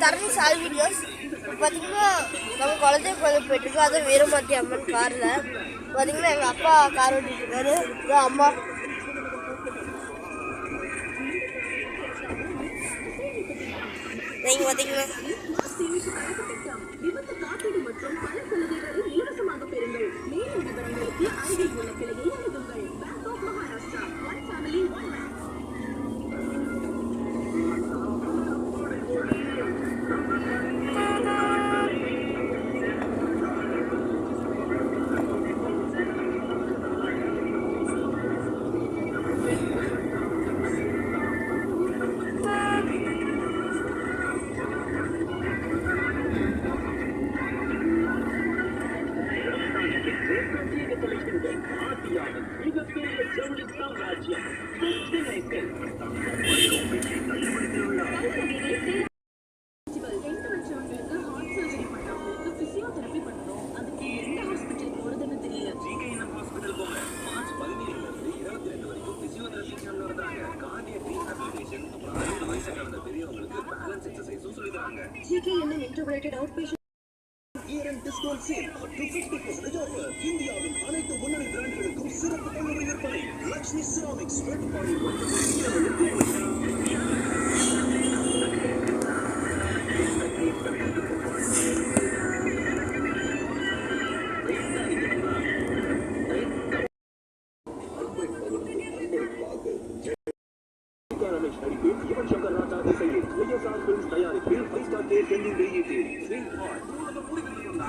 தரணி சால் வீடியோஸ் பார்த்தீங்கன்னா நம்ம குழந்தை கோயில் போயிட்டுருக்கோம் அதுவும் வீரமாத்தி அம்மன் காரில் பார்த்தீங்கன்னா எங்கள் அப்பா கார் ஓட்டிட்டு இருக்காரு இதான் அம்மா. நீங்கள் பார்த்தீங்கன்னா ரீஹாபிலிட்டேஷன் அப்புறம் அறுபது வயசு கடந்த பெரியவங்களுக்கு பேலன்ஸ் எக்ஸசைஸும் சொல்லி தராங்க. என்ன integrated out fashion year and discount sale up to 50% offer இந்தியாவின் அனைத்து முன்னணி பிராண்டுகளுக்கும் சிறப்பு தள்ளுபடி விற்பனை லக்ஷ்மி செராமிக்ஸ் வெட் பாடி ரமேஷ் நடிப்பில் யுவன் சங்கர் ராஜா இசையில் ஒய்எஸ்ஆர் பிலிம்ஸ் தயாரிப்பில் ஃபைவ் ஸ்டார் கே சென்னிங் வெளியீட்டில் ஸ்வீட் ஹார்ட்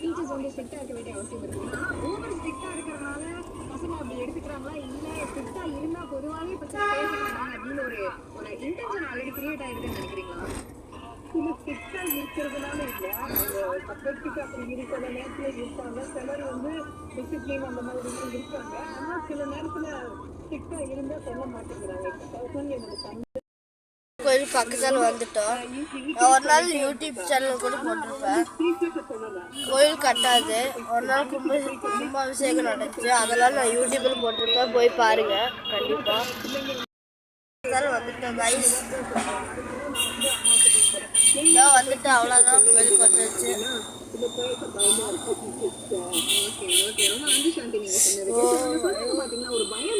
டீச்சர்ஸ் வந்து ஸ்ட்ரிக்டா இருக்க வேண்டிய அவசியம் இருக்கு. ஆனா ஓவர் ஸ்ட்ரிக்டா இருக்கிறதுனால பசங்க அப்படி எடுத்துக்கிறாங்களா? இல்ல ஸ்ட்ரிக்டா இருந்தா பொதுவாகவே பசங்க பேச மாட்டாங்க அப்படின்னு ஒரு ஒரு இன்டென்ஷன் ஆல்ரெடி கிரியேட் ஆயிருக்குன்னு நினைக்கிறீங்களா? சில இருக்கிறதுனால சப்ஜெக்டுக்கு அப்படி இருக்கிற சிலர் வந்து டிசிப்ளின் அந்த மாதிரி இருக்காங்க. சில சொல்ல மாட்டேங்கிறாங்க. தௌசண்ட் என்னோட தம்பி கோயில் பக்கத்தில் வந்துட்டோம். ஒரு நாள் யூடியூப் சேனல் கூட போட்டிருப்பேன். கோயில் கட்டாது. ஒரு நாள் கும்ப கும்பாபிஷேகம் நடந்துச்சு. அதெல்லாம் நான் யூடியூப்ல போட்டிருப்பேன். போய் பாருங்க. கண்டிப்பாக வந்துட்டோம் கைஸ் வந்துட்டு அவ்வளோதான் கோயிலுக்கு வந்துருச்சு. ஓகே ஓகே ரொம்ப நன்றி சாந்தி நீங்க சொன்னதுக்கு பாத்தீங்கன்னா ஒரு பயம்